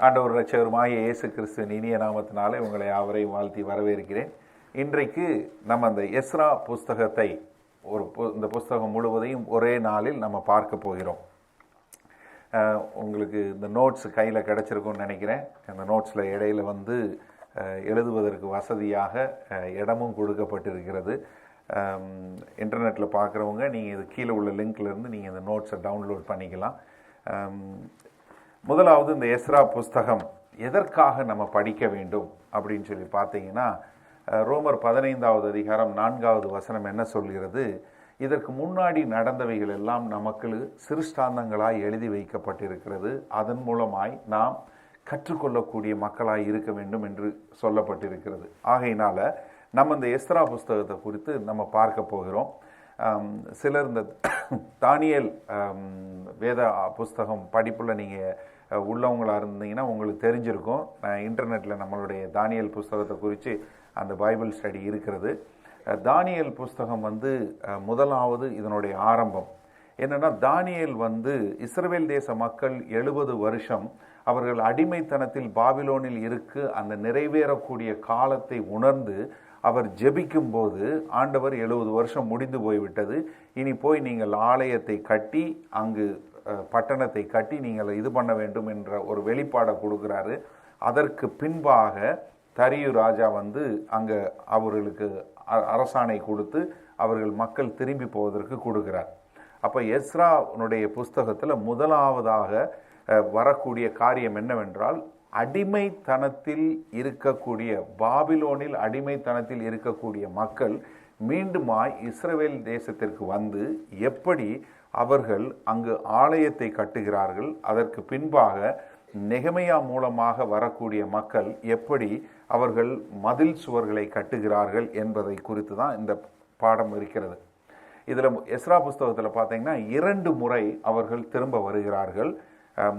ஆண்டவர் ரட்சகருமாகிய இயேசு கிறிஸ்து இனிய நாமத்தினாலே உங்களை யாவரையும் வாழ்த்தி வரவேற்கிறேன். இன்றைக்கு நம்ம அந்த எஸ்ரா புஸ்தகத்தை ஒரு பு- இந்த புஸ்தகம் முழுவதையும் ஒரே நாளில் நம்ம பார்க்க போகிறோம். உங்களுக்கு இந்த நோட்ஸ் கையில் கிடச்சிருக்கும்னு நினைக்கிறேன். அந்த நோட்ஸில் இடையில வந்து எழுதுவதற்கு வசதியாக இடமும் கொடுக்கப்பட்டிருக்கிறது. இன்டர்நெட்டில் பார்க்குறவங்க நீங்கள் இது கீழே உள்ள லிங்க்லேருந்து நீங்கள் இந்த நோட்ஸை டவுன்லோட் பண்ணிக்கலாம். முதலாவது இந்த எஸ்ரா புஸ்தகம் எதற்காக நம்ம படிக்க வேண்டும் அப்படின்னு சொல்லி பார்த்தீங்கன்னா ரோமர் பதினைந்தாவது அதிகாரம் நான்காவது வசனம் என்ன சொல்கிறது? இதற்கு முன்னாடி நடந்தவைகள் எல்லாம் நமக்கு சிறுஷ்டாந்தங்களாய் எழுதி வைக்கப்பட்டிருக்கிறது. அதன் மூலமாய் நாம் கற்றுக்கொள்ளக்கூடிய மக்களாய் இருக்க வேண்டும் என்று சொல்லப்பட்டிருக்கிறது. ஆகையினால் நம்ம இந்த எஸ்ரா புஸ்தகத்தை குறித்து நம்ம பார்க்க போகிறோம். சிலர் இந்த தானியல் வேத புஸ்தகம் படிப்பில் நீங்கள் உள்ளவங்களாக இருந்தீங்கன்னா உங்களுக்கு தெரிஞ்சிருக்கும். நான் இன்டர்நெட்டில் நம்மளுடைய தானியல் புஸ்தகத்தை குறித்து அந்த பைபிள் ஸ்டடி இருக்கிறது. தானியல் புஸ்தகம் வந்து முதலாவது இதனுடைய ஆரம்பம். என்னென்னா தானியல் வந்து இஸ்ரேல் தேச மக்கள் எழுபது வருஷம் அவர்கள் அடிமைத்தனத்தில் பாபிலோனில் இருக்கு அந்த நிறைவேறக்கூடிய காலத்தை உணர்ந்து அவர் ஜெபிக்கும் போது ஆண்டவர் எழுபது வருஷம் முடிந்து போய்விட்டது. இனி போய் நீங்கள் ஆலயத்தை கட்டி அங்கு பட்டணத்தை கட்டி நீங்கள் இது பண்ண வேண்டும் என்ற ஒரு வெளிப்பாடை கொடுக்குறாரு. அதற்கு பின்பாக தரியு ராஜா வந்து அங்கே அவர்களுக்கு அ- அரசாணை கொடுத்து அவர்கள் மக்கள் திரும்பி போவதற்கு கொடுக்கிறார். அப்போ எஸ்ரானுடைய புஸ்தகத்தில் முதலாவதாக வரக்கூடிய காரியம் என்னவென்றால் அடிமைத்தனத்தில் இருக்கக்கூடிய பாபிலோனில் அடிமைத்தனத்தில் இருக்கக்கூடிய மக்கள் மீண்டுமாய் இஸ்ரவேல் தேசத்திற்கு வந்து எப்படி அவர்கள் அங்கு ஆலயத்தை கட்டுகிறார்கள் அதற்கு பின்பாக நெகமையா மூலமாக வரக்கூடிய மக்கள் எப்படி அவர்கள் மதில் சுவர்களை கட்டுகிறார்கள் என்பதை குறித்து தான் இந்த பாடம் இருக்கிறது. இதில் எஸ்ரா புஸ்தகத்தில் பார்த்தீங்கன்னா இரண்டு முறை அவர்கள் திரும்ப வருகிறார்கள்.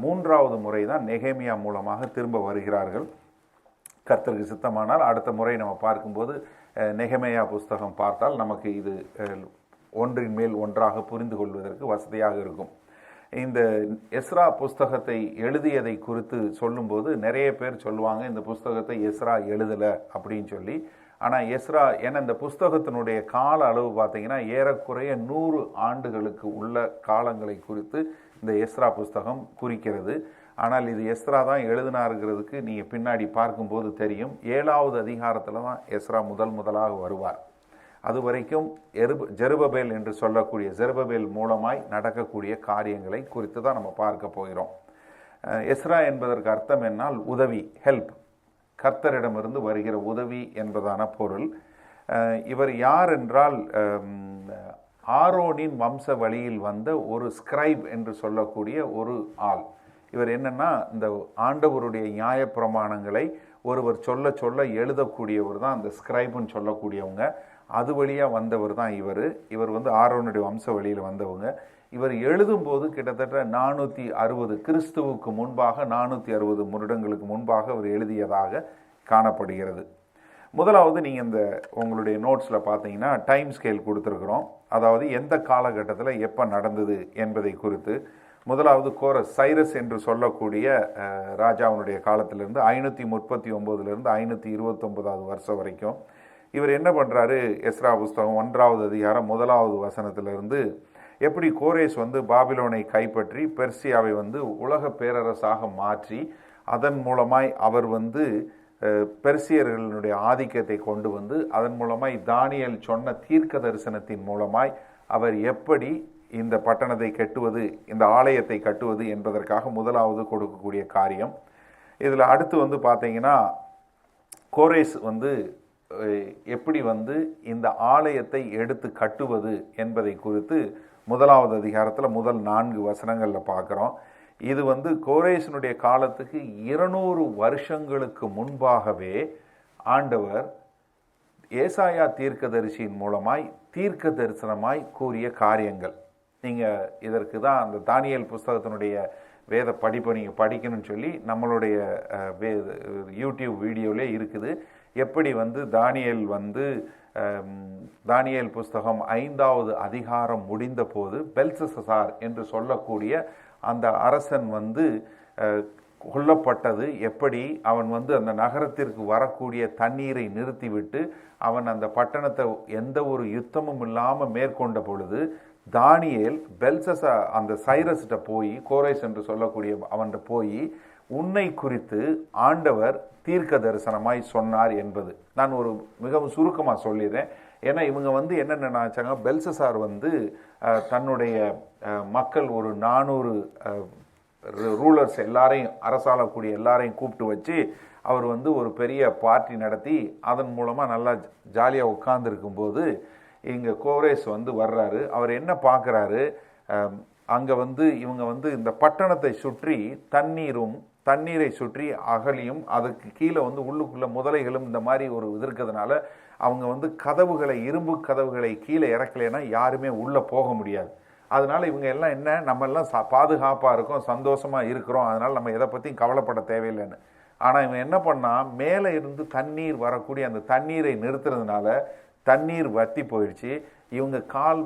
மூன்றாவது முறை தான் நெகேமியா மூலமாக திரும்ப வருகிறார்கள். கர்த்தருக்கு சித்தமானால் அடுத்த முறை நம்ம பார்க்கும்போது நெகமையா புஸ்தகம் பார்த்தால் நமக்கு இது ஒன்றின் மேல் ஒன்றாக புரிந்து கொள்வதற்கு வசதியாக இருக்கும். இந்த எஸ்ரா புஸ்தகத்தை எழுதியதை குறித்து சொல்லும்போது நிறைய பேர் சொல்லுவாங்க இந்த புஸ்தகத்தை எஸ்ரா எழுதலை அப்படின்னு சொல்லி. ஆனால் எஸ்ரா ஏன்னா இந்த புஸ்தகத்தினுடைய கால அளவு பார்த்தீங்கன்னா ஏறக்குறைய நூறு ஆண்டுகளுக்கு உள்ள காலங்களை குறித்து இந்த எஸ்ரா புஸ்தகம் குறிக்கிறது. ஆனால் இது எஸ்ரா தான் எழுதினாருங்கிறதுக்கு நீங்கள் பின்னாடி பார்க்கும்போது தெரியும். ஏழாவது அதிகாரத்தில் தான் எஸ்ரா முதல் முதலாக வருவார். அது வரைக்கும் எருப ஜெருபபேல் என்று சொல்லக்கூடிய ஜெருபபேல் மூலமாய் நடக்கக்கூடிய காரியங்களை குறித்து தான் நம்ம பார்க்க போகிறோம். எஸ்ரா என்பதற்கு அர்த்தம் என்னால் உதவி ஹெல்ப் கர்த்தரிடமிருந்து வருகிற உதவி என்பதான பொருள். இவர் யார் என்றால் ஆரோனின் வம்ச வழியில் வந்த ஒரு ஸ்கிரைப் என்று சொல்லக்கூடிய ஒரு ஆள். இவர் என்னென்னா இந்த ஆண்டவருடைய நியாயப்பிரமாணங்களை ஒருவர் சொல்ல சொல்ல எழுதக்கூடியவர் தான் அந்த ஸ்கிரைப்னு சொல்லக்கூடியவங்க. அது வழியாக வந்தவர் தான் இவர். இவர் வந்து ஆரோனுடைய வம்ச வழியில் வந்தவங்க. இவர் எழுதும்போது கிட்டத்தட்ட நானூற்றி அறுபது கிறிஸ்துவுக்கு முன்பாக நானூற்றி அறுபது வருடங்களுக்கு முன்பாக அவர் எழுதியதாக காணப்படுகிறது. முதலாவது நீங்கள் இந்த உங்களுடைய நோட்ஸில் பார்த்தீங்கன்னா டைம் ஸ்கேல் கொடுத்துருக்குறோம். அதாவது எந்த காலகட்டத்தில் எப்போ நடந்தது என்பதை குறித்து. முதலாவது கோரஸ் சைரஸ் என்று சொல்லக்கூடிய ராஜாவுனுடைய ராஜாவினுடைய காலத்திலிருந்து ஐநூற்றி முப்பத்தி ஒம்போதுலேருந்து ஐநூற்றி இருபத்தொம்போதாவது வருஷம் வரைக்கும். இவர் என்ன பண்ணுறாரு எஸ்ரா புஸ்தகம் ஒன்றாவது அதிகாரம் முதலாவது வசனத்திலிருந்து எப்படி கோரேஸ் வந்து பாபிலோனை கைப்பற்றி பெர்சியாவை வந்து உலக பேரரசாக மாற்றி அதன் மூலமாய் அவர் வந்து பெர்சியர்களுடைய ஆதிக்கத்தை கொண்டு வந்து அதன் மூலமாய் தானியல் சொன்ன தீர்க்க தரிசனத்தின் மூலமாய் அவர் எப்படி இந்த பட்டணத்தை கட்டுவது இந்த ஆலயத்தை கட்டுவது என்பதற்காக முதலாவது கொடுக்கக்கூடிய காரியம். இதில் அடுத்து வந்து பார்த்தீங்கன்னா கோரேஸ் வந்து எப்படி வந்து இந்த ஆலயத்தை எடுத்து கட்டுவது என்பதை குறித்து முதலாவது அதிகாரத்தில் முதல் நான்கு வசனங்களில் பார்க்குறோம். இது வந்து கோரேசனுடைய காலத்துக்கு இருநூறு வருஷங்களுக்கு முன்பாகவே ஆண்டவர் ஏசாயா தீர்க்கதரிசியின் மூலமாய் தீர்க்க தரிசனமாய் கூறிய காரியங்கள். நீங்கள் இதற்கு தான் அந்த தானியல் புஸ்தகத்தினுடைய வேத படிப்பை நீங்கள் படிக்கணும்னு சொல்லி நம்மளுடைய வே யூடியூப் வீடியோவிலே இருக்குது. எப்படி வந்து தானியல் வந்து தானியல் புஸ்தகம் ஐந்தாவது அதிகாரம் முடிந்த போது பெல்சசார் என்று சொல்லக்கூடிய அந்த அரசன் வந்து கொல்லப்பட்டது. எப்படி? அவன் வந்து அந்த நகரத்திற்கு வரக்கூடிய தண்ணீரை நிறுத்திவிட்டு அவன் அந்த பட்டணத்தை எந்த ஒரு யுத்தமும் இல்லாமல் மேற்கொண்ட பொழுது தானியேல் பெல்சஸா அந்த சைரஸ்கிட்ட போய் கோரேஸ் என்று சொல்லக்கூடிய அவன்கிட்ட போய் உன்னை குறித்து ஆண்டவர் தீர்க்க தரிசனமாய் சொன்னார் என்பது. நான் ஒரு மிகவும் சுருக்கமாக சொல்லிடுறேன். ஏன்னா இவங்க வந்து என்ன நினைச்சாங்க? பெல்சசார் வந்து தன்னுடைய மக்கள் ஒரு நானூறு ரூலர்ஸ் எல்லாரையும் அரசாளக்கூடிய எல்லாரையும் கூப்பிட்டு வச்சு அவர் வந்து ஒரு பெரிய பார்ட்டி நடத்தி அதன் மூலமாக நல்லா ஜாலியாக உட்காந்துருக்கும்போது இங்கே கோரேஸ் வந்து வர்றாரு. அவர் என்ன பார்க்குறாரு அங்கே வந்து இவங்க வந்து இந்த பட்டணத்தை சுற்றி தண்ணீரும் தண்ணீரை சுற்றி அகலியும் அதுக்கு கீழே வந்து உள்ளுக்குள்ளே முதலைகளும் இந்த மாதிரி ஒரு இது இருக்கிறதுனால அவங்க வந்து கதவுகளை இரும்பு கதவுகளை கீழே இறக்கலைன்னா யாருமே உள்ளே போக முடியாது. அதனால் இவங்க எல்லாம் என்ன? நம்ம எல்லாம் சா பாதுகாப்பாக இருக்கோம் சந்தோஷமாக இருக்கிறோம். அதனால் நம்ம எதை பற்றியும் கவலைப்பட தேவையில்லைன்னு. ஆனால் இவன் என்ன பண்ணா மேலே இருந்து தண்ணீர் வரக்கூடிய அந்த தண்ணீரை நிறுத்துறதுனால தண்ணீர் வத்தி போயிடுச்சு. இவங்க கால்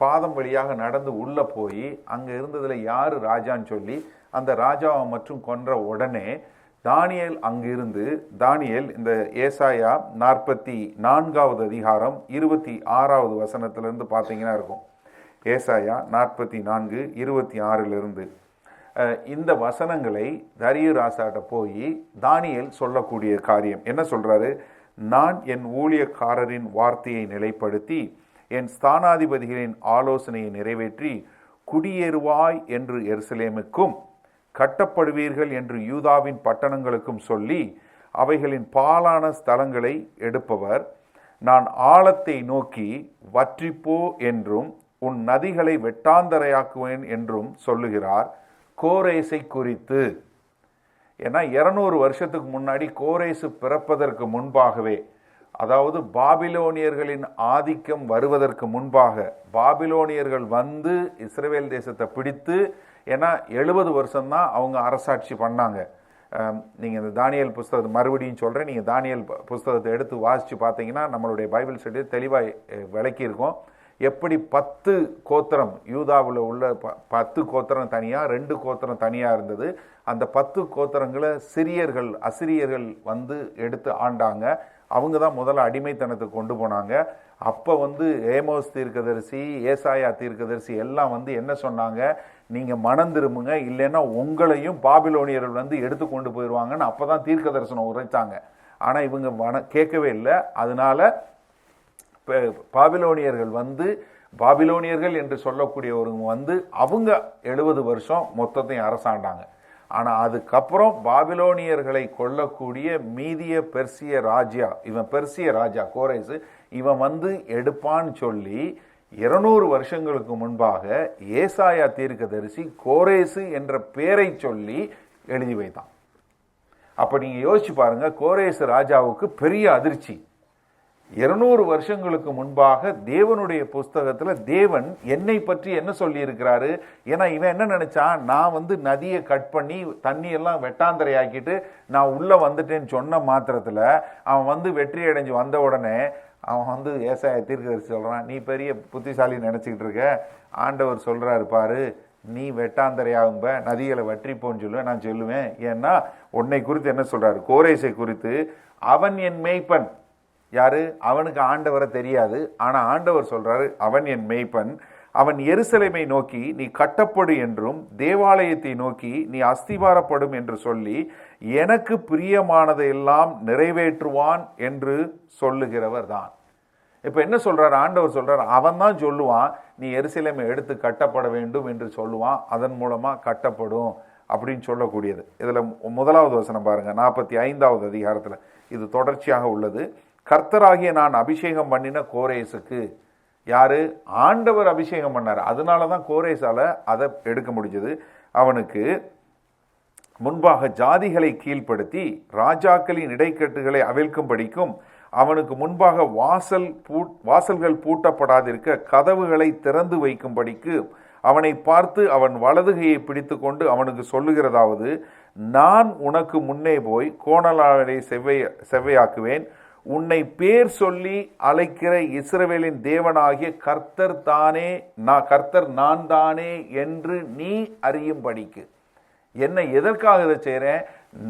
பாதம் வழியாக நடந்து உள்ளே போய் அங்கே இருந்ததில் யார் ராஜான்னு சொல்லி அந்த ராஜாவை மற்றும் கொன்ற உடனே தானியல் அங்கிருந்து தானியல் இந்த ஏசாயா நாற்பத்தி நான்காவது அதிகாரம் இருபத்தி ஆறாவது வசனத்திலிருந்து பார்த்தீங்கன்னா இருக்கும். ஏசாயா நாற்பத்தி நான்கு இருபத்தி ஆறிலிருந்து. இந்த வசனங்களை தரிய ராசாட்ட போய் தானியல் சொல்லக்கூடிய காரியம். என்ன சொல்கிறாரு நான் என் ஊழியக்காரரின் வார்த்தையை நிலைப்படுத்தி என் ஸ்தானாதிபதிகளின் ஆலோசனையை நிறைவேற்றி குடியேறுவாய் என்று எருசலேமுக்கும் கட்டப்படுவீர்கள் என்று யூதாவின் பட்டணங்களுக்கும் சொல்லி அவைகளின் பாலான ஸ்தலங்களை எடுப்பவர். நான் ஆழத்தை நோக்கி வற்றிப்போ என்றும் உன் நதிகளை வெட்டாந்தரையாக்குவேன் என்றும் சொல்லுகிறார் கோரேசை குறித்து. ஏன்னா இருநூறு வருஷத்துக்கு முன்னாடி கோரேசு பிறப்பதற்கு முன்பாகவே அதாவது பாபிலோனியர்களின் ஆதிக்கம் வருவதற்கு முன்பாக பாபிலோனியர்கள் வந்து இஸ்ரேல் தேசத்தை பிடித்து ஏன்னா எழுபது வருஷம்தான் அவங்க அரசாட்சி பண்ணாங்க. நீங்கள் இந்த தானியல் புஸ்தகத்தை மறுபடியும் சொல்கிறேன் நீங்கள் தானியல் புஸ்தகத்தை எடுத்து வாசித்து பார்த்தீங்கன்னா நம்மளுடைய பைபிள் ஸ்டடி தெளிவாக விளக்கியிருக்கோம். எப்படி பத்து கோத்திரம் யூதாவில் உள்ள ப- பத்து கோத்திரம் தனியாக ரெண்டு கோத்திரம் தனியாக இருந்தது. அந்த பத்து கோத்திரங்களை சிரியர்கள் அசிரியர்கள் வந்து எடுத்து ஆண்டாங்க. அவங்க தான் முதல்ல அடிமைத்தனத்துக்கு கொண்டு போனாங்க. அப்போ வந்து ஏமோஸ் தீர்க்கதரிசி ஏசாயா தீர்க்கதரிசி எல்லாம் வந்து என்ன சொன்னாங்க? நீங்கள் மனம் திரும்புங்க இல்லைன்னா உங்களையும் பாபிலோனியர்கள் வந்து எடுத்து கொண்டு போயிடுவாங்கன்னு அப்போ தான் தீர்க்க தரிசனம் உரைத்தாங்க ஆனால் இவங்க மன கேட்கவே இல்லை. அதனால் இப்போ பாபிலோனியர்கள் வந்து பாபிலோனியர்கள் என்று சொல்லக்கூடியவருங்க வந்து அவங்க எழுபது வருஷம் மொத்தத்தையும் அரசாண்டாங்க. ஆனால் அதுக்கப்புறம் பாபிலோனியர்களை கொல்லக்கூடிய மீதிய பெர்சிய ராஜா இவன் பெர்சிய ராஜா கோரேசு இவன் வந்து எடுப்பான்னு சொல்லி இருநூறு வருஷங்களுக்கு முன்பாக ஏசாயா தீர்க்கதரிசி கோரேசு என்ற பெயரை சொல்லி எழுதி வைத்தான். அப்போ நீங்கள் யோசிச்சு பாருங்க கோரேசு ராஜாவுக்கு பெரிய அதிர்ச்சி. இருநூறு வருஷங்களுக்கு முன்பாக தேவனுடைய புஸ்தகத்தில் தேவன் என்னை பற்றி என்ன சொல்லியிருக்கிறாரு? ஏன்னா இவன் என்ன நினைச்சான்? நான் வந்து நதியை கட் பண்ணி தண்ணியெல்லாம் வெட்டாந்தரையாக்கிட்டு நான் உள்ளே வந்துட்டேன்னு சொன்ன மாத்திரத்தில் அவன் வந்து வெற்றி அடைஞ்சு வந்த உடனே அவன் வந்து ஏசாய தீர்க்கதரிசி சொல்கிறான் நீ பெரிய புத்திசாலி நினச்சிக்கிட்டு இருக்க. ஆண்டவர் சொல்கிறாரு பாரு நீ வெட்டாந்தரையாகும்ப நதிகளை வற்றிப்போன்னு சொல்லுவேன் நான் சொல்லுவேன். ஏன்னா உன்னை குறித்து என்ன சொல்கிறாரு கோரேசை குறித்து அவன் என் மேய்ப்பன். யாரு? அவனுக்கு ஆண்டவரை தெரியாது. ஆனால் ஆண்டவர் சொல்றாரு அவன் என் மெய்ப்பன். அவன் எருசலேமை நோக்கி நீ கட்டப்படு என்றும் தேவாலயத்தை நோக்கி நீ அஸ்திவாரப்படும் என்று சொல்லி எனக்கு பிரியமானதையெல்லாம் நிறைவேற்றுவான் என்று சொல்லுகிறவர் தான். இப்போ என்ன சொல்கிறார் ஆண்டவர் சொல்கிறார் அவன் தான் சொல்லுவான் நீ எருசலேமை எடுத்து கட்டப்பட வேண்டும் என்று சொல்லுவான் அதன் மூலமாக கட்டப்படும். அப்படின்னு சொல்லக்கூடியது. இதில் முதலாவது வசனம் பாருங்கள் நாற்பத்தி ஐந்தாவது அதிகாரத்தில் இது தொடர்ச்சியாக உள்ளது. கர்த்தராகிய நான் அபிஷேகம் பண்ணின கோரேசுக்கு. யார்? ஆண்டவர் அபிஷேகம் பண்ணார். அதனால தான் கோரேசால் அதை எடுக்க முடிஞ்சது. அவனுக்கு முன்பாக ஜாதிகளை கீழ்ப்படுத்தி ராஜாக்களின் இடைக்கட்டுகளை அவிழ்க்கும்படிக்கும் அவனுக்கு முன்பாக வாசல் பூ வாசல்கள் பூட்டப்படாதிருக்க கதவுகளை திறந்து வைக்கும்படிக்கு அவனை பார்த்து அவன் வலதுகையை பிடித்துக்கொண்டு அவனுக்கு சொல்லுகிறதாவது நான் உனக்கு முன்னே போய் கோணலாளரை செவ்வை செவ்வையாக்குவேன் உன்னை பேர் சொல்லி அழைக்கிற இஸ்ரவேலின் தேவனாகிய கர்த்தர் தானே நான் கர்த்தர் நான் தானே என்று நீ அறியும்படிக்கு. என்னை எதற்காக இதை செய்கிறேன்?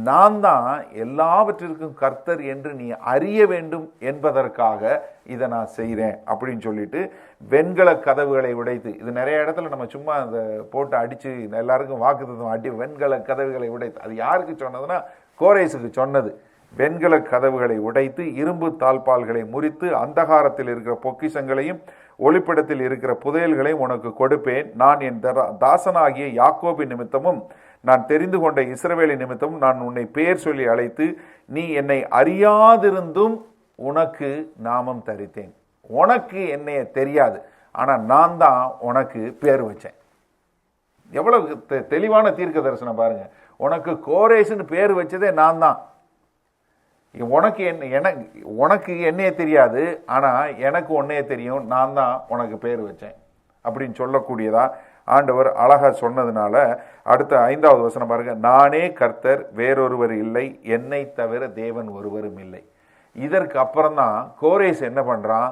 நான் தான் எல்லாவற்றிற்கும் கர்த்தர் என்று நீ அறிய வேண்டும் என்பதற்காக இதை நான் செய்கிறேன் அப்படின்னு சொல்லிட்டு வெண்கல கதவுகளை உடைத்து இது நிறைய இடத்துல நம்ம சும்மா அந்த போட்டு அடித்து எல்லாருக்கும் வாக்குத்தம் அடி வெண்கல கதவுகளை உடைத்து அது யாருக்கு சொன்னதுன்னா கோரேஸுக்கு சொன்னது. வெண்கல கதவுகளை உடைத்து இரும்பு தாழ்பால்களை முறித்து அந்தகாரத்தில் இருக்கிற பொக்கிஷங்களையும் ஒளிப்பிடத்தில் இருக்கிற புதையல்களையும் உனக்கு கொடுப்பேன். நான் என் தரா தாசனாகிய யாக்கோபி நிமித்தமும் நான் தெரிந்து கொண்ட இஸ்ரவேலி நிமித்தமும் நான் உன்னை பெயர் சொல்லி அழைத்து நீ என்னை அறியாதிருந்தும் உனக்கு நாமம் தரித்தேன். உனக்கு என்னைய தெரியாது ஆனால் நான் தான் உனக்கு பேர் வச்சேன். எவ்வளவு தெ- தெளிவான தீர்க்க தரிசனம் பாருங்கள் உனக்கு கோரேஷன் பேர் வச்சதே நான் தான். உனக்கு என்ன எனக்கு உனக்கு என்னையே தெரியாது ஆனால் எனக்கு ஒன்றே தெரியும் நான் தான் உனக்கு பேர் வச்சேன் அப்படின்னு சொல்லக்கூடியதா ஆண்டவர் அழகாக சொன்னதுனால அடுத்த ஐந்தாவது வசனம் பாருங்க. நானே கர்த்தர் வேறொருவர் இல்லை என்னை தவிர தேவன் ஒருவரும் இல்லை. இதற்கு அப்புறம் தான் கோரேஸ் என்ன பண்ணுறான்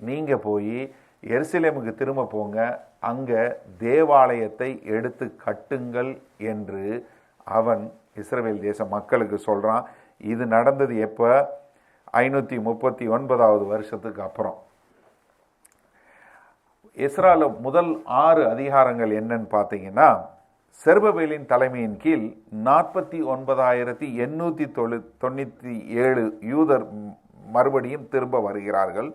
நீங்கள் போய் எருசலேமுக்கு திரும்ப போங்க அங்கே தேவாலயத்தை எடுத்து கட்டுங்கள் என்று அவன் இஸ்ரவேல் தேச மக்களுக்கு சொல்கிறான் இது நடந்தது எப்போ? ஐநூற்றி முப்பத்தி ஒன்பதாவது வருஷத்துக்கு அப்புறம். இஸ்ரால முதல் ஆறு அதிகாரங்கள் என்னன்னு பார்த்தீங்கன்னா செர்பவேலின் தலைமையின் கீழ் நாற்பத்தி ஒன்பதாயிரத்தி எண்ணூற்றி தொழு தொண்ணூற்றி ஏழு யூதர் மறுபடியும் திரும்ப வருகிறார்கள்.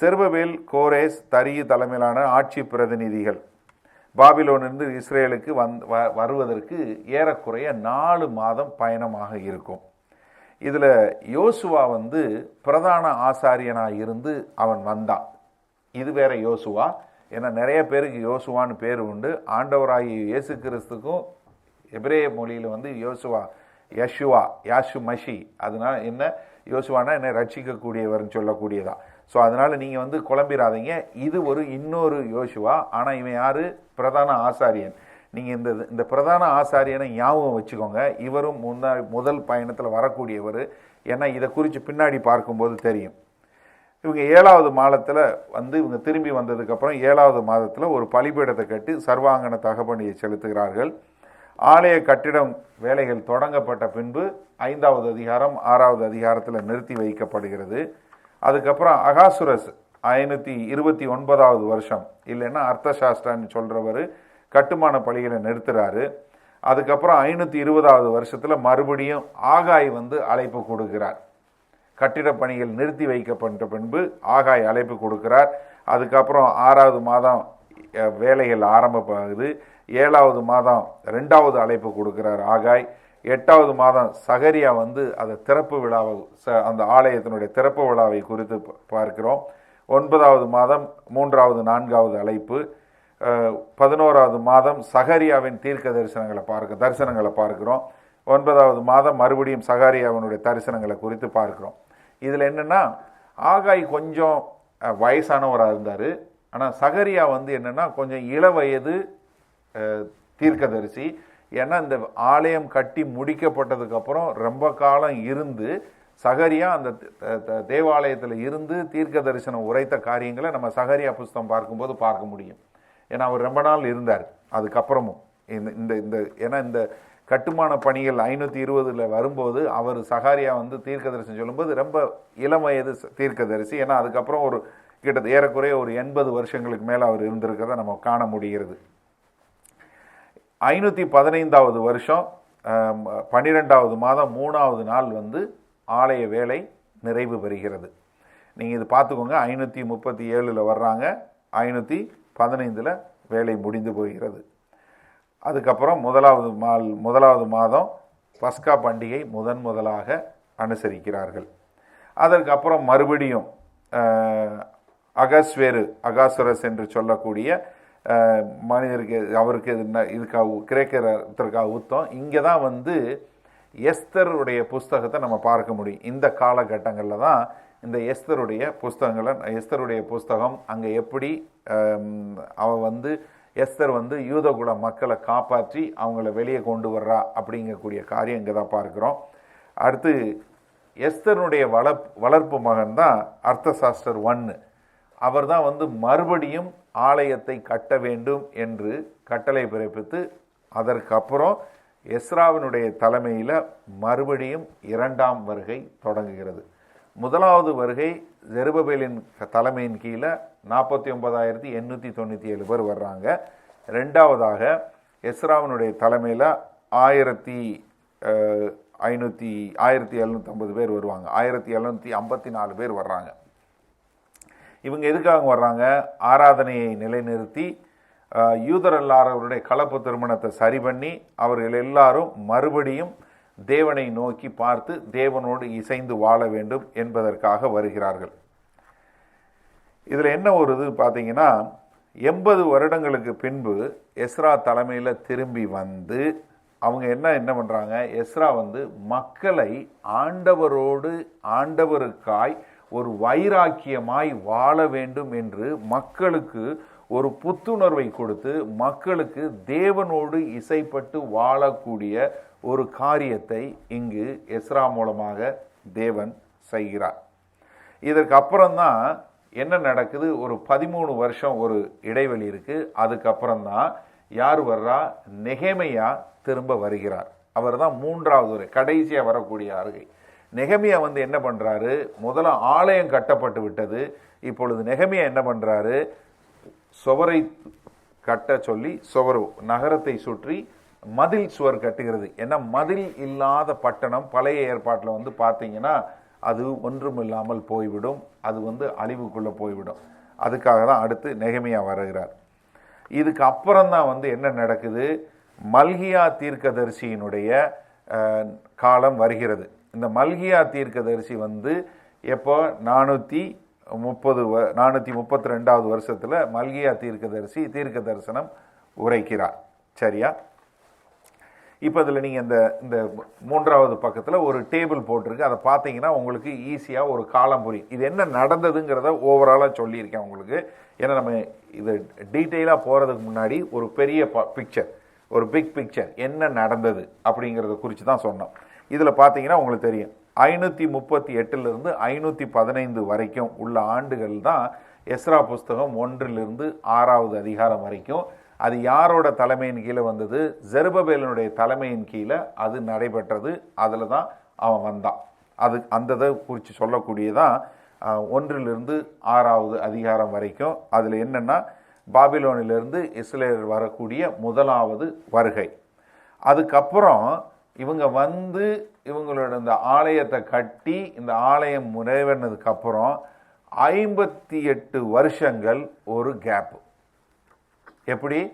செர்பவேல் கோரேஸ் தரியு தலைமையிலான ஆட்சி பிரதிநிதிகள். பாபிலோனிலிருந்து இஸ்ரேலுக்கு வந் வ- வருவதற்கு ஏறக்குறைய நாலு மாதம் பயணமாக இருக்கும். இதில் யோசுவா வந்து பிரதான ஆசாரியனாக இருந்து அவன் வந்தான். இது வேற யோசுவா. ஏன்னா நிறைய பேருக்கு யோசுவான்னு பேர் உண்டு. ஆண்டவராகி இயேசு கிறிஸ்துக்கும் எபிரேய மொழியில் வந்து யோசுவா யஷுவா யாஷு மஷி அதனால் என்ன? யோசுவானா என்ன ரட்சிக்கக்கூடியவர்னு சொல்லக்கூடியதான் ஸோ அதனால் நீங்கள் வந்து குழம்பிடாதீங்க இது ஒரு இன்னொரு யோசுவா. ஆனால் இவன் யார்? பிரதான ஆசாரியன். நீங்கள் இந்த இந்த பிரதான ஆசாரியனை ஞாபகம் வச்சுக்கோங்க. இவரும் முன்னா முதல் பயணத்தில் வரக்கூடியவர். ஏன்னா இதை குறித்து பின்னாடி பார்க்கும்போது தெரியும். இவங்க ஏழாவது மாதத்தில் வந்து இவங்க திரும்பி வந்ததுக்கப்புறம் ஏழாவது மாதத்தில் ஒரு பலிபீடத்தை கட்டி சர்வாங்கன தகப்பணியை செலுத்துகிறார்கள். ஆலய கட்டிடம் வேலைகள் தொடங்கப்பட்ட பின்பு ஐந்தாவது அதிகாரம் ஆறாவது அதிகாரத்தில் நிறுத்தி வைக்கப்படுகிறது. அதுக்கப்புறம் அகாசுரஸ் ஐநூற்றி இருபத்தி ஒன்பதாவது வருஷம். இல்லைன்னா அர்த்தசாஸ்திரான்னு சொல்கிறவர் கட்டுமான பணிகளை நிறுத்துறாரு. அதுக்கப்புறம் ஐநூற்றி இருபதாவது வருஷத்தில் மறுபடியும் ஆகாய் வந்து அழைப்பு கொடுக்கிறார். கட்டிடப் பணிகள் நிறுத்தி வைக்கப்பட்ட பின்பு ஆகாய் அழைப்பு கொடுக்கிறார். அதுக்கப்புறம் ஆறாவது மாதம் வேலைகள் ஆரம்பமாகுது. ஏழாவது மாதம் ரெண்டாவது அழைப்பு கொடுக்கிறார் ஆகாய். எட்டாவது மாதம் சகரியா வந்து அதை திறப்பு விழாவை ச- அந்த ஆலயத்தினுடைய திறப்பு விழாவை குறித்து பார்க்கிறோம். ஒன்பதாவது மாதம் மூன்றாவது நான்காவது அழைப்பு. பதினோராவது மாதம் சகரியாவின் தீர்க்க தரிசனங்களை பார்க்க தரிசனங்களை பார்க்கிறோம். ஒன்பதாவது மாதம் மறுபடியும் சகாரியாவினுடைய தரிசனங்களை குறித்து பார்க்குறோம். இதில் என்னென்னா ஆகாய் கொஞ்சம் வயசானவராக இருந்தார். ஆனால் சகரியா வந்து என்னென்னா கொஞ்சம் இள வயது தீர்க்கதரிசி. ஏன்னா இந்த ஆலயம் கட்டி முடிக்கப்பட்டதுக்கப்புறம் ரொம்ப காலம் இருந்து சகரியா அந்த த- த- தேவாலயத்தில் இருந்து தீர்க்க தரிசனம் உரைத்த காரியங்களை நம்ம சகரியா புஸ்தகம் பார்க்கும்போது பார்க்க முடியும். ஏன்னா அவர் ரொம்ப நாள் இருந்தார். அதுக்கப்புறமும் இந்த இந்த இந்த ஏன்னா இந்த கட்டுமான பணிகள் ஐநூற்றி இருபதில் வரும்போது அவர் சகாரியா வந்து தீர்க்கதரிசனம் சொல்லும்போது ரொம்ப இளம் வயது தீர்க்க தீர்க்கதரிசி ஏன்னா அதுக்கப்புறம் ஒரு கிட்டத்தட்ட ஏறக்குறைய ஒரு எண்பது வருஷங்களுக்கு மேலே அவர் இருந்திருக்கிறத நம்ம காண முடிகிறது. ஐநூற்றி பதினைந்தாவது வருஷம் பன்னிரெண்டாவது மாதம் மூணாவது நாள் வந்து ஆலய வேலை நிறைவு பெறுகிறது. நீங்கள் இது பார்த்துக்கோங்க ஐநூற்றி முப்பத்தி ஏழில் வர்றாங்க ஐநூற்றி பதினைந்தில் வேலை முடிந்து போகிறது. அதுக்கப்புறம் முதலாவது மால் முதலாவது மாதம் பஸ்கா பண்டிகை முதன் முதலாக அனுசரிக்கிறார்கள். அதற்கப்புறம் மறுபடியும் அகஸ்வேரு அகாசுரஸ் என்று சொல்லக்கூடிய மனிதருக்கு அவருக்கு இதுக்காக கிரேக்கத்திற்காக உத்தம் இங்கே தான் வந்து எஸ்தருடைய புஸ்தகத்தை நம்ம பார்க்க முடியும். இந்த காலகட்டங்களில் தான் இந்த எஸ்தருடைய புஸ்தகங்களை எஸ்தருடைய புஸ்தகம் அங்கே எப்படி அவ வந்து எஸ்தர் வந்து யூதகுல மக்களை காப்பாற்றி அவங்கள வெளியே கொண்டு வர்றா அப்படிங்கக்கூடிய காரியம் இங்கே தான் பார்க்குறோம். அடுத்து எஸ்தருடைய வளப் வளர்ப்பு மகன் தான் அர்த்த சாஸ்டர் ஒன்று அவர் தான் வந்து மறுபடியும் ஆலயத்தை கட்ட வேண்டும் என்று கட்டளை பிறப்பித்து அதற்கப்புறம் எஸ்ராவினுடைய தலைமையில் மறுபடியும் இரண்டாம் வருகை தொடங்குகிறது. முதலாவது வருகை ஜெருபபேலின் தலைமையின் கீழே நாற்பத்தி ஒன்பதாயிரத்தி எண்ணூற்றி தொண்ணூற்றி ஏழு பேர் வர்றாங்க. ரெண்டாவதாக எஸ்ராவினுடைய தலைமையில் ஆயிரத்தி ஐநூற்றி ஆயிரத்தி எழுநூற்றம்பது பேர் வருவாங்க. ஆயிரத்தி எழுநூற்றி ஐம்பத்தி நாலு பேர் வர்றாங்க. இவங்க எதுக்காக வர்றாங்க? ஆராதனையை நிலைநிறுத்தி யூதர் எல்லாரவருடைய கலப்பு திருமணத்தை சரி பண்ணி அவர்கள் எல்லாரும் மறுபடியும் தேவனை நோக்கி பார்த்து தேவனோடு இசைந்து வாழ வேண்டும் என்பதற்காக வருகிறார்கள். இதில் என்ன ஒரு இது பார்த்தீங்கன்னா எண்பது வருடங்களுக்கு பின்பு எஸ்ரா தலைமையில் திரும்பி வந்து அவங்க என்ன என்ன பண்ணுறாங்க எஸ்ரா வந்து மக்களை ஆண்டவரோடு ஆண்டவருக்காய் ஒரு வைராக்கியமாய் வாழ வேண்டும் என்று மக்களுக்கு ஒரு புத்துணர்வை கொடுத்து மக்களுக்கு தேவனோடு இசைப்பட்டு வாழக்கூடிய ஒரு காரியத்தை இங்கு எஸ்ரா மூலமாக தேவன் செய்கிறார். இதற்கு என்ன நடக்குது? ஒரு பதிமூணு வருஷம் ஒரு இடைவெளி இருக்கு. அதுக்கப்புறம் தான் யார் வர்றா? நெகேமையா திரும்ப வருகிறார். அவர் தான் மூன்றாவது ஒரு கடைசியாக வரக்கூடிய அருகை நெகமியா வந்து என்ன பண்ணுறாரு முதல்ல ஆலயம் கட்டப்பட்டு விட்டது. இப்பொழுது நெகமியா என்ன பண்ணுறாரு சுவரை கட்ட சொல்லி சுவர் நகரத்தை சுற்றி மதில் சுவர் கட்டுகிறது. ஏன்னா மதில் இல்லாத பட்டணம் பழைய ஏற்பாட்டில் வந்து பார்த்தீங்கன்னா அது ஒன்றும் இல்லாமல் போய்விடும். அது வந்து அழிவுக்குள்ளே போய்விடும். அதுக்காக தான் அடுத்து நெகமியாக வருகிறார். இதுக்கு அப்புறம் தான் வந்து என்ன நடக்குது? மல்கியா தீர்க்கதரிசியினுடைய காலம் வருகிறது. இந்த மல்கியா தீர்க்கதரிசி வந்து எப்போ? நானூற்றி முப்பது நானூற்றி முப்பத்தி ரெண்டாவது வருஷத்தில் மல்கியா தீர்க்கதரிசி தீர்க்க தரிசனம் உரைக்கிறார். சரியா? இப்போ இதில் நீங்கள் இந்த இந்த மூன்றாவது பக்கத்தில் ஒரு டேபிள் போட்டிருக்கு. அதை பார்த்தீங்கன்னா உங்களுக்கு ஈஸியாக ஒரு காலம் புரியும். இது என்ன நடந்ததுங்கிறத ஓவராலாக சொல்லியிருக்கேன் உங்களுக்கு. ஏன்னா நம்ம இது டீட்டெயிலாக போகிறதுக்கு முன்னாடி ஒரு பெரிய ப பிக்சர் ஒரு பிக் பிக்சர் என்ன நடந்தது அப்படிங்கிறத குறித்து தான் சொன்னோம். இதில் பார்த்தீங்கன்னா உங்களுக்கு தெரியும். ஐநூற்றி முப்பத்தி எட்டுலேருந்து ஐநூற்றி பதினைந்து வரைக்கும் உள்ள ஆண்டுகள் தான் எஸ்ரா புஸ்தகம் ஒன்றிலிருந்து ஆறாவது அதிகாரம் வரைக்கும். அது யாரோட தலைமையின் கீழே வந்தது? ஜெருபபேலனுடைய தலைமையின் கீழே அது நடைபெற்றது. அதில் தான் அவன் வந்தான். அது அந்த இதை குறித்து சொல்லக்கூடியதான் ஒன்றிலிருந்து ஆறாவது அதிகாரம் வரைக்கும். அதில் என்னென்னா பாபிலோனிலிருந்து இஸ்ரேல் வரக்கூடிய முதலாவது வருகை. அதுக்கப்புறம் இவங்க வந்து இவங்களோட இந்த ஆலயத்தை கட்டி இந்த ஆலயம் நிறைவேறினதுக்கு ஐம்பத்தி எட்டு வருஷங்கள் ஒரு கேப்பு எப்படி?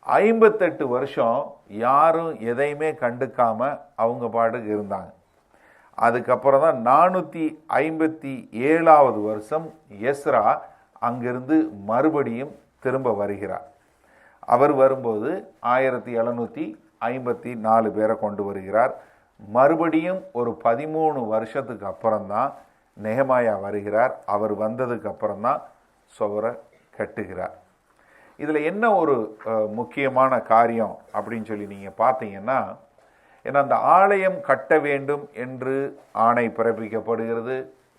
ஐம்பத்தெட்டு வருஷம் யாரும் எதையுமே கண்டுக்காம அவங்க பாட்டுக்கு இருந்தாங்க. அதுக்கப்புறம் தான் நானூற்றி ஐம்பத்தி ஏழாவது வருஷம் எஸ்ரா அங்கிருந்து மறுபடியும் திரும்ப வருகிறார். அவர் வரும்போது ஆயிரத்தி எழுநூற்றி ஐம்பத்தி நாலு பேரை கொண்டு வருகிறார். மறுபடியும் ஒரு பதிமூணு வருஷத்துக்கு அப்புறம்தான் நெகமாயா வருகிறார். அவர் வந்ததுக்கு அப்புறம்தான் சுவரை கட்டுகிறார். இதில் என்ன ஒரு முக்கியமான காரியம் அப்படின்னு சொல்லி நீங்கள் பார்த்தீங்கன்னா ஏன்னா அந்த ஆலயம் கட்ட வேண்டும் என்று ஆணை பிறப்பிக்கப்படுகிறது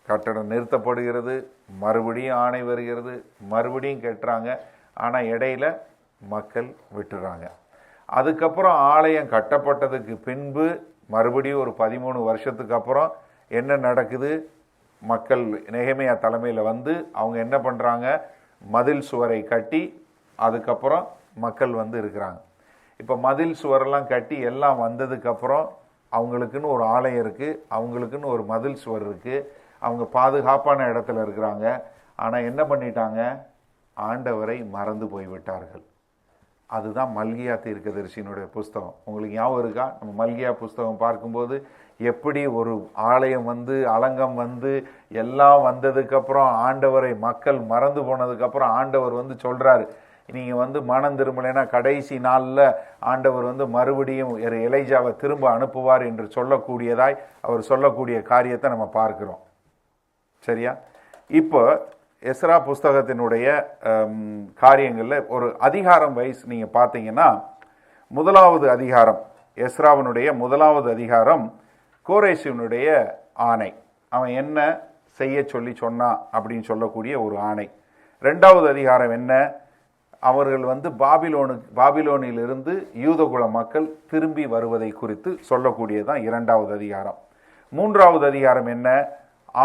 கட்டடம் நிறுத்தப்படுகிறது மறுபடியும் ஆணை வருகிறது மறுபடியும் கட்டுறாங்க. ஆனால் இடையில மக்கள் விட்டுறாங்க. அதுக்கப்புறம் ஆலயம் கட்டப்பட்டதுக்கு பின்பு மறுபடியும் ஒரு பதிமூணு வருஷத்துக்கு அப்புறம் என்ன நடக்குது? மக்கள் நெகமையா தலைமையில் வந்து அவங்க என்ன பண்ணுறாங்க மதில் சுவரை கட்டி அதுக்கப்புறம் மக்கள் வந்து இருக்கிறாங்க. இப்போ மதில் சுவரெல்லாம் கட்டி எல்லாம் வந்ததுக்கப்புறம் அவங்களுக்குன்னு ஒரு ஆலயம் இருக்குது அவங்களுக்குன்னு ஒரு மதில் சுவர் இருக்குது அவங்க பாதுகாப்பான இடத்துல இருக்கிறாங்க. ஆனால் என்ன பண்ணிட்டாங்க? ஆண்டவரை மறந்து போய்விட்டார்கள். அதுதான் மல்கியா தீர்க்கதரிசியினுடைய புஸ்தகம். உங்களுக்கு ஞாபகம் இருக்கா? நம்ம மல்கியா புஸ்தகம் பார்க்கும்போது எப்படி ஒரு ஆலயம் வந்து அலங்கம் வந்து எல்லாம் வந்ததுக்கப்புறம் ஆண்டவரை மக்கள் மறந்து போனதுக்கப்புறம் ஆண்டவர் வந்து சொல்கிறாரு நீங்கள் வந்து மனம் திரும்பலைன்னா கடைசி நாளில் ஆண்டவர் வந்து மறுபடியும் ஒரு எலைஜாவை திரும்ப அனுப்புவார் என்று சொல்லக்கூடியதாய் அவர் சொல்லக்கூடிய காரியத்தை நம்ம பார்க்குறோம். சரியா? இப்போ எஸ்ரா புஸ்தகத்தினுடைய காரியங்களில் ஒரு அதிகாரம் வைஸ் நீங்கள் பார்த்தீங்கன்னா முதலாவது அதிகாரம் எஸ்ராவனுடைய முதலாவது அதிகாரம் கோரேஷினுடைய ஆணை. அவன் என்ன செய்ய சொல்லி சொன்னான் அப்படின்னு சொல்லக்கூடிய ஒரு ஆணை. ரெண்டாவது அதிகாரம் என்ன? அவர்கள் வந்து பாபிலோனு பாபிலோனிலிருந்து யூதகுல மக்கள் திரும்பி வருவதை குறித்து சொல்லக்கூடியதான் இரண்டாவது அதிகாரம். மூன்றாவது அதிகாரம் என்ன?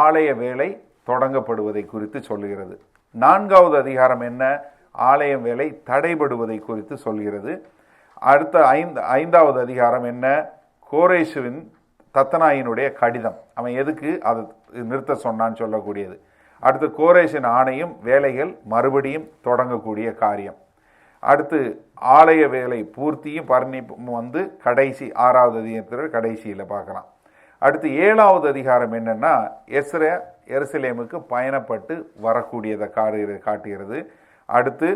ஆலய வேலை தொடங்கப்படுவதை குறித்து சொல்கிறது. நான்காவது அதிகாரம் என்ன? ஆலயம் வேலை தடைபடுவதை குறித்து சொல்கிறது. அடுத்த ஐந்து ஐந்தாவது அதிகாரம் என்ன? கோரேஷுவின் தத்தனாயினுடைய கடிதம். அவன் எதுக்கு? அதை நிறுத்த சொன்னான்னு சொல்லக்கூடியது. அடுத்து கோரேஷின் ஆணையும் வேலைகள் மறுபடியும் தொடங்கக்கூடிய காரியம். அடுத்து ஆலய வேலை பூர்த்தியும் பர்ணிப்பும் வந்து கடைசி ஆறாவது அதிகாரத்தில் கடைசியில் பார்க்கலாம். அடுத்து ஏழாவது அதிகாரம் என்னென்னா எஸ்ரே எருசலேமுக்கு பயணப்பட்டு வரக்கூடியதை காரு காட்டுகிறது. அடுத்து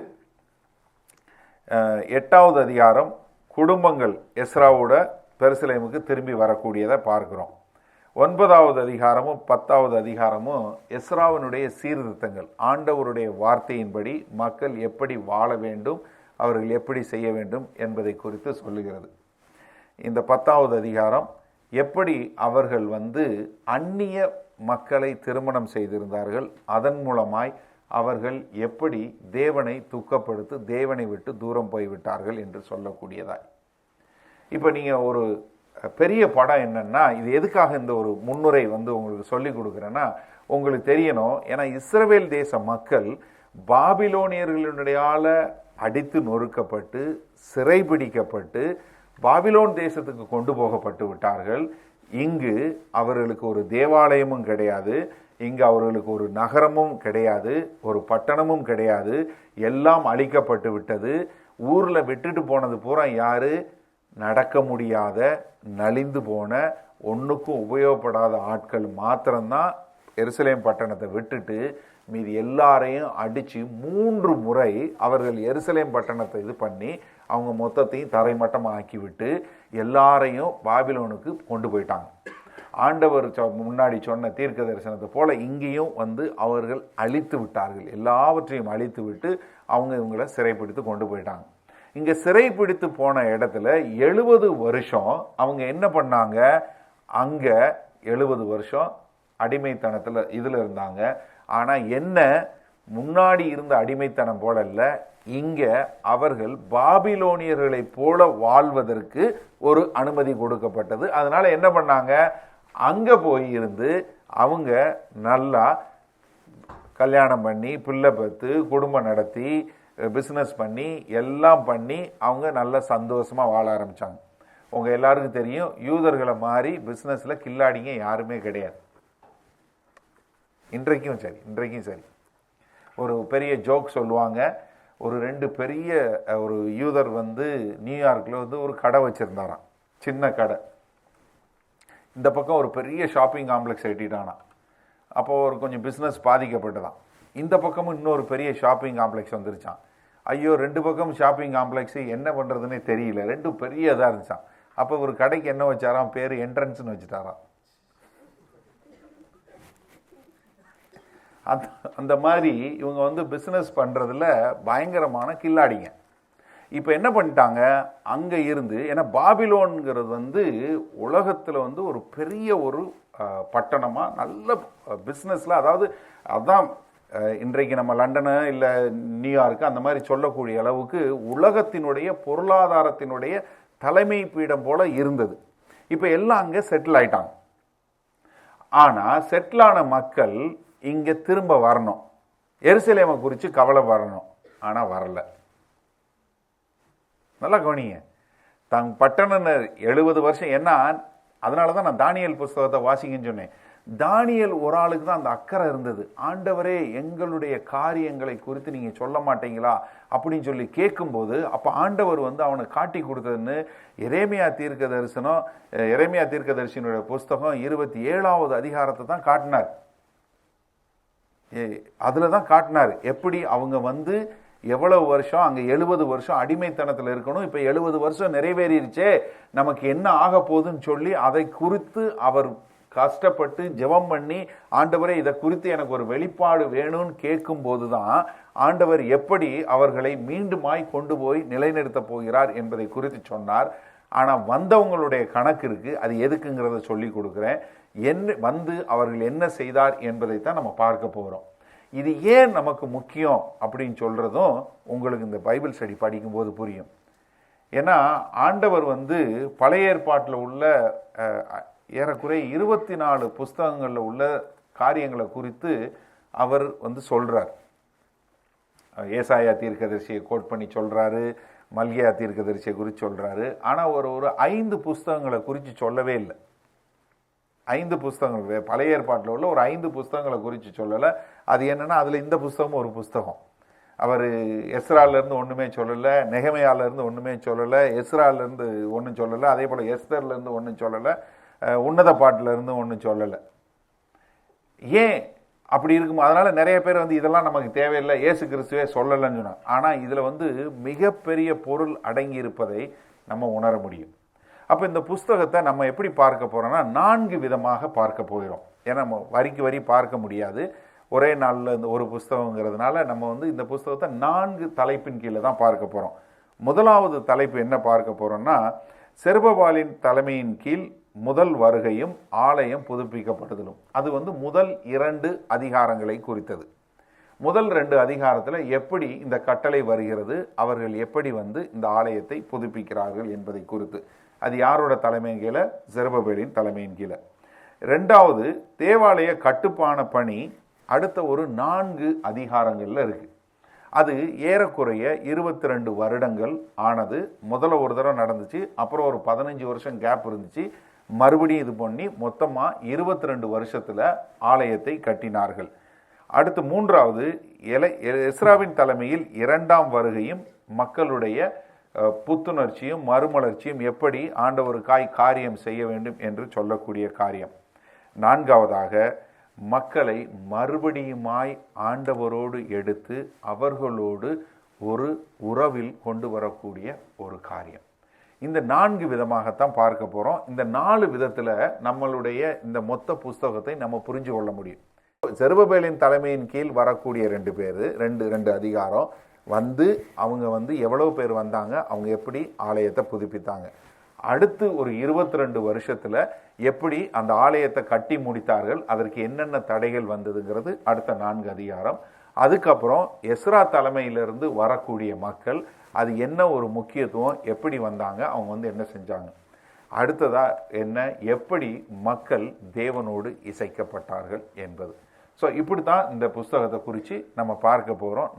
எட்டாவது அதிகாரம் குடும்பங்கள் எஸ்ராவோட பெருசலேமுக்கு திரும்பி வரக்கூடியதை பார்க்குறோம். ஒன்பதாவது அதிகாரமும் பத்தாவது அதிகாரமும் எஸ்ராவினுடைய சீர்திருத்தங்கள் ஆண்டவருடைய வார்த்தையின்படி மக்கள் எப்படி வாழ வேண்டும் அவர்கள் எப்படி செய்ய வேண்டும் என்பதை குறித்து சொல்லுகிறது. இந்த பத்தாவது அதிகாரம் எப்படி அவர்கள் வந்து அந்நிய மக்களை திருமணம் செய்திருந்தார்கள். அதன் மூலமாய் அவர்கள் எப்படி தேவனை துக்கப்படுத்தி தேவனை விட்டு தூரம் போய்விட்டார்கள் என்று சொல்லக்கூடியதாய். இப்போ நீங்கள் ஒரு பெரிய படம் என்னென்னா இது எதுக்காக இந்த ஒரு முன்னுரை வந்து உங்களுக்கு சொல்லி கொடுக்குறேன்னா உங்களுக்கு தெரியணும் ஏன்னா இஸ்ரவேல் தேச மக்கள் பாபிலோனியர்களுடையால அடித்து நொறுக்கப்பட்டு சிறைபிடிக்கப்பட்டு பாபிலோன் தேசத்துக்கு கொண்டு போகப்பட்டு விட்டார்கள். இங்கு அவர்களுக்கு ஒரு தேவாலயமும் கிடையாது. இங்கு அவர்களுக்கு ஒரு நகரமும் கிடையாது. ஒரு பட்டணமும் கிடையாது. எல்லாம் அழிக்கப்பட்டு விட்டது. ஊரில் விட்டுட்டு போனது பூரா யாரு? நடக்க முடியாத நலிந்து போன ஒன்றுக்கும் உபயோகப்படாத ஆட்கள் மாத்திரம்தான் எருசலேம் பட்டணத்தை விட்டுட்டு மீதி எல்லாரையும் அடித்து மூன்று முறை அவர்கள் எருசலேம் பட்டணத்தை இது பண்ணி அவங்க மொத்தத்தையும் தரைமட்டம் விட்டு எல்லாரையும் பாபிலோனுக்கு கொண்டு போயிட்டாங்க. ஆண்டவர் சொ- முன்னாடி சொன்ன தீர்க்க தரிசனத்தை போல் இங்கேயும் வந்து அவர்கள் அழித்து விட்டார்கள். எல்லாவற்றையும் அழித்து விட்டு அவங்க இவங்களை சிறைப்பிடித்து கொண்டு போயிட்டாங்க. இங்கே சிறைப்பிடித்து போன இடத்துல எழுபது வருஷம் அவங்க என்ன பண்ணாங்க? அங்கே எழுபது வருஷம் அடிமைத்தனத்தில் இதில் இருந்தாங்க. ஆனால் என்ன? முன்னாடி இருந்த அடிமைத்தனம் போல இல்லை இங்கே அவர்கள் பாபிலோனியர்களைப் போல வாழ்வதற்கு ஒரு அனுமதி கொடுக்கப்பட்டது. அதனால் என்ன பண்ணாங்க? அங்கே போய் இருந்து அவங்க நல்லா கல்யாணம் பண்ணி பிள்ளை பத்து குடும்பம் நடத்தி பிஸ்னஸ் பண்ணி எல்லாம் பண்ணி அவங்க நல்லா சந்தோஷமாக வாழ ஆரம்பித்தாங்க உங்கள் எல்லாருக்கும் தெரியும் யூதர்களை மாதிரி பிஸ்னஸில் கில்லாடிங்க யாருமே கிடையாது. இன்றைக்கும் சரி இன்றைக்கும் சரி. ஒரு பெரிய ஜோக் சொல்லுவாங்க. ஒரு ரெண்டு பெரிய ஒரு யூதர் வந்து நியூயார்க்கில் வந்து ஒரு கடை வச்சுருந்தாராம். சின்ன கடை. இந்த பக்கம் ஒரு பெரிய ஷாப்பிங் காம்ப்ளெக்ஸ் எட்டிட்டானா அப்போது ஒரு கொஞ்சம் பிஸ்னஸ் பாதிக்கப்பட்டதான் இந்த பக்கமும் இன்னொரு பெரிய ஷாப்பிங் காம்ப்ளெக்ஸ் வந்துருச்சான் ஐயோ ரெண்டு பக்கம் ஷாப்பிங் காம்ப்ளெக்ஸு என்ன பண்ணுறதுன்னே தெரியல. ரெண்டும் பெரிய இதாக இருந்துச்சான் அப்போ ஒரு கடைக்கு என்ன வச்சாராம்? பேர் என்ட்ரன்ஸ்னு வச்சுட்டாராம். அந்த அந்த மாதிரி இவங்க வந்து பிஸ்னஸ் பண்ணுறதுல பயங்கரமான கில்லாடிங்க. இப்போ என்ன பண்ணிட்டாங்க? அங்கே இருந்து ஏன்னா பாபிலோனுங்கிறது வந்து உலகத்தில் வந்து ஒரு பெரிய ஒரு பட்டணமாக நல்ல பிஸ்னஸில் அதாவது அதான் இன்றைக்கு நம்ம லண்டனு இல்லை நியூயார்க்கு அந்த மாதிரி சொல்லக்கூடிய அளவுக்கு உலகத்தினுடைய பொருளாதாரத்தினுடைய தலைமை பீடம் போல் இருந்தது. இப்போ எல்லாம் அங்கே செட்டில் ஆயிட்டாங்க. ஆனால் செட்டிலான மக்கள் இங்கே திரும்ப வரணும். எருசலேமை குறித்து கவலை வரணும். ஆனால் வரல. நல்லா கவனிங்க. தங் பட்டணனர் எழுபது வருஷம் என்ன அதனால தான் நான் தானியல் புஸ்தகத்தை வாசிங்கன்னு சொன்னேன். தானியல் ஒரு ஆளுக்கு தான் அந்த அக்கறை இருந்தது. ஆண்டவரே எங்களுடைய காரியங்களை குறித்து நீங்கள் சொல்ல மாட்டீங்களா? அப்படின்னு சொல்லி கேட்கும்போது அப்போ ஆண்டவர் வந்து அவனை காட்டி கொடுத்ததுன்னு எரேமியா தீர்க்க தரிசனம் அஹ், எரேமியா தீர்க்க தரிசனுடைய புஸ்தகம் இருபத்தி ஏழாவது அதிகாரத்தை தான் காட்டினார். அதில் தான் காட்டினார். எப்படி அவங்க வந்து எவ்வளவு வருஷம் அங்கே எழுபது வருஷம் அடிமைத்தனத்தில் இருக்கணும். இப்போ எழுபது வருஷம் நிறைவேறிடுச்சே நமக்கு என்ன ஆக போகுதுன்னு சொல்லி அதை குறித்து அவர் கஷ்டப்பட்டு ஜெபம் பண்ணி ஆண்டவரே இதை குறித்து எனக்கு ஒரு வெளிப்பாடு வேணும்னு கேட்கும்போது தான் ஆண்டவர் எப்படி அவர்களை மீண்டுமாய் கொண்டு போய் நிலைநிறுத்தப் போகிறார் என்பதை குறித்து சொன்னார். ஆனால் வந்தவங்களுடைய கணக்கு இருக்குது அது எதுக்குங்கிறத சொல்லி கொடுக்குறேன். என்ன வந்து அவர்கள் என்ன செய்தார் என்பதைத்தான் நம்ம பார்க்க போகிறோம் இது ஏன் நமக்கு முக்கியம் அப்படின்னு சொல்கிறதும் உங்களுக்கு இந்த பைபிள் ஸ்டடி படிக்கும்போது புரியும். ஏன்னா ஆண்டவர் வந்து பழைய ஏற்பாட்டில் உள்ள ஏறக்குறைய இருபத்தி நாலு புஸ்தகங்களில் உள்ள காரியங்களை குறித்து அவர் வந்து சொல்கிறார் ஏசாயா தீர்க்கதரிசியை கோட் பண்ணி சொல்கிறாரு மல்கியா தீர்க்கதரிசியை குறித்து சொல்கிறாரு ஆனால் ஒரு ஒரு ஐந்து புஸ்தகங்களை குறித்து சொல்லவே இல்லை. ஐந்து புஸ்தகங்கள். வே- பழைய ஏற்பாட்டில் உள்ள ஒரு ஐந்து புஸ்தகங்களை குறித்து சொல்லலை. அது என்னென்னா அதில் இந்த புஸ்தகமும் ஒரு புஸ்தகம். அவர் எஸ்ராலேருந்து ஒன்றுமே சொல்லலை இருந்து ஒன்றுமே சொல்லலை எஸ்ராலேருந்து ஒன்றும் சொல்லலை அதே போல் எஸ்தர்லேருந்து ஒன்றும் சொல்லலை உன்னத பாட்டிலேருந்து ஒன்றும் சொல்லலை. ஏன் அப்படி இருக்கும் அதனால் நிறைய பேர் வந்து இதெல்லாம் நமக்கு தேவையில்லை ஏசு கிறிஸ்துவே சொல்லலைன்னு சொன்னாங்க ஆனால் இதில் வந்து மிகப்பெரிய பொருள் அடங்கி இருப்பதை நம்ம உணர முடியும். அப்போ இந்த புஸ்தகத்தை நம்ம எப்படி பார்க்க போகிறோன்னா நான்கு விதமாக பார்க்க போகிறோம். ஏன்னா நம்ம வரிக்கு வரி பார்க்க முடியாது. ஒரே நாளில் இந்த ஒரு புஸ்தகங்கிறதுனால நம்ம வந்து இந்த புஸ்தகத்தை நான்கு தலைப்பின் கீழே தான் பார்க்க போகிறோம் முதலாவது தலைப்பு என்ன பார்க்க போகிறோம்னா செருபபாலின் தலைமையின் கீழ் முதல் வருகையும் ஆலயம் புதுப்பிக்கப்பட்டதிலும். அது வந்து முதல் இரண்டு அதிகாரங்களை குறித்தது. முதல் ரெண்டு அதிகாரத்தில் எப்படி இந்த கட்டளை வருகிறது அவர்கள் எப்படி வந்து இந்த ஆலயத்தை புதுப்பிக்கிறார்கள் என்பதை குறித்து. அது யாரோட தலைமையின் கீழே? ஜெருபபேலின் தலைமையின் கீழே. ரெண்டாவது தேவாலய கட்டுப்பான பணி அடுத்த ஒரு நான்கு அதிகாரங்களில் இருக்குது அது ஏறக்குறைய இருபத்தி ரெண்டு வருடங்கள் ஆனது. முதல்ல ஒரு தடவை நடந்துச்சு அப்புறம் ஒரு பதினஞ்சு வருஷம் கேப் இருந்துச்சு. மறுபடியும் இது பண்ணி மொத்தமாக இருபத்தி ரெண்டு வருஷத்தில் ஆலயத்தை கட்டினார்கள். அடுத்து மூன்றாவது எலை எஸ்ராவின் தலைமையில் இரண்டாம் வருகையும் மக்களுடைய புத்துணர்ச்சியும் மறுமலர்ச்சியும் எப்படி ஆண்டவருக்காய் காரியம் செய்ய வேண்டும் என்று சொல்லக்கூடிய காரியம். நான்காவதாக மக்களை மறுபடியுமாய் ஆண்டவரோடு எடுத்து அவர்களோடு ஒரு உறவில் கொண்டு வரக்கூடிய ஒரு காரியம். இந்த நான்கு விதமாகத்தான் பார்க்க போகிறோம் இந்த நாலு விதத்தில் நம்மளுடைய இந்த மொத்த புஸ்தகத்தை நம்ம புரிஞ்சு கொள்ள முடியும். செருபபேலின் தலைமையின் கீழ் வரக்கூடிய ரெண்டு பேர் ரெண்டு ரெண்டு அதிகாரம் வந்து அவங்க வந்து எவ்வளவு பேர் வந்தாங்க அவங்க எப்படி ஆலயத்தை புதுப்பித்தாங்க. அடுத்து ஒரு இருபத்தி ரெண்டு வருஷத்தில் எப்படி அந்த ஆலயத்தை கட்டி முடித்தார்கள் அதற்கு என்னென்ன தடைகள் வந்ததுங்கிறது அடுத்த நான்கு அதிகாரம். அதுக்கப்புறம் எஸ்ரா தலைமையிலிருந்து வரக்கூடிய மக்கள் அது என்ன ஒரு முக்கியத்துவம் எப்படி வந்தாங்க அவங்க வந்து என்ன செஞ்சாங்க. அடுத்ததா என்ன எப்படி மக்கள் தேவனோடு இசைக்கப்பட்டார்கள் என்பது. ஸோ இப்படி தான் இந்த புஸ்தகத்தை குறித்து நம்ம பார்க்க போகிறோம்